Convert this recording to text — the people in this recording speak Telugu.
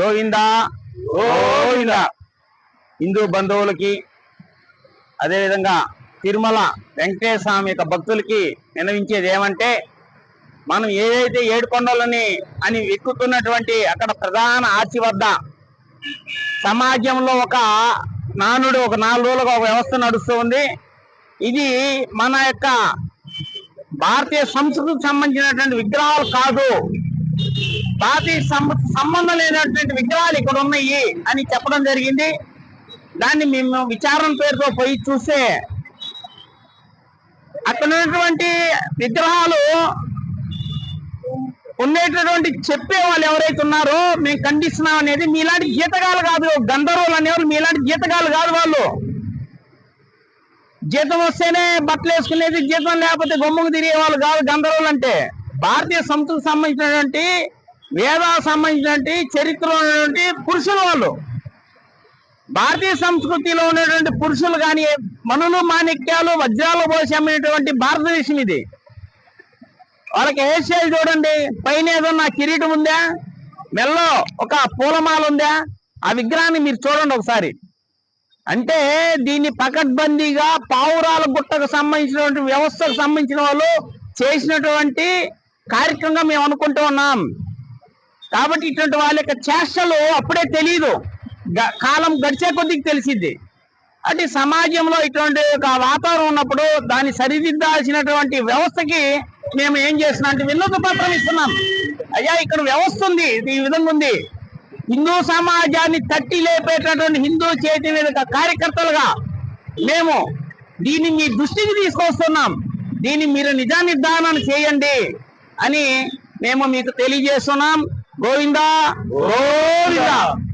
గోవింద. గోవింద. హిందూ బంధువులకి అదేవిధంగా తిరుమల వెంకటేశ్వర స్వామి యొక్క భక్తులకి వినవించేది ఏమంటే మనం ఏదైతే ఏడు కొండలని అని ఎక్కుతున్నటువంటి అక్కడ ప్రధాన ఆర్చి వద్ద సమాజంలో ఒక నానుడు ఒక నాలుగు రోజులుగా ఒక వ్యవస్థ నడుస్తూ ఉంది. ఇది మన యొక్క భారతీయ సంస్కృతికి సంబంధించినటువంటి విగ్రహాలు కాదు. భారతీయ సంబంధం లేనటువంటి విగ్రహాలు ఇక్కడ ఉన్నాయి అని చెప్పడం జరిగింది. దాన్ని మేము విచారణ పేరుతో పోయి చూస్తే అక్కడ ఉన్నటువంటి విగ్రహాలు ఉండేటటువంటి చెప్పే వాళ్ళు ఎవరైతే ఉన్నారో మేము ఖండిస్తున్నాం అనేది మీలాంటి జీతగాలు కాదు గంధర్వులు అనేవాళ్ళు మీలాంటి జీతగాలు కాదు వాళ్ళు. జీతం వస్తేనే బట్టలు వేసుకునేది జీతం లేకపోతే గొమ్మకు తిరిగే వాళ్ళు కాదు గంధర్వులు అంటే. భారతీయ సంస్కృతికి సంబంధించినటువంటి వేదాలకు సంబంధించినటువంటి చరిత్రలో ఉన్నటువంటి పురుషులు వాళ్ళు. భారతీయ సంస్కృతిలో ఉన్నటువంటి పురుషులు కానీ మనులు మాణిక్యాలు వజ్రాలు పోసి అమ్మినటువంటి భారతదేశం ఇది. వాళ్ళకి హెయిర్ స్టైల్ చూడండి. పైన ఏదన్నా కిరీటం ఉందా? మెల్లో ఒక పూలమాల ఉందా? ఆ విగ్రహాన్ని మీరు చూడండి ఒకసారి. అంటే దీన్ని పకడ్బందీగా పావురాల గుట్టకు సంబంధించినటువంటి వ్యవస్థకు సంబంధించిన వాళ్ళు చేసినటువంటి కార్యక్రమంగా మేము అనుకుంటూ ఉన్నాం. కాబట్టి ఇటువంటి వాళ్ళ యొక్క చేష్టలు అప్పుడే తెలియదు గ- కాలం గడిచే కొద్దికి తెలిసింది అంటే సమాజంలో ఇటువంటి ఒక వాతావరణం ఉన్నప్పుడు దాన్ని సరిదిద్దాల్సినటువంటి వ్యవస్థకి మేము ఏం చేస్తున్నాం అంటే వినూత పత్రం ఇస్తున్నాం. అయ్యా ఇక్కడ వ్యవస్థ ఉంది ఈ విధంగా ఉంది. హిందూ సమాజాన్ని తట్టి లేపేటటువంటి హిందూ చేతి మీద కార్యకర్తలుగా మేము దీన్ని మీ దృష్టికి తీసుకొస్తున్నాం. దీన్ని మీరు నిజా నిర్ధారణ చేయండి అని మేము మీకు తెలియజేస్తున్నాం. Govinda! Govinda!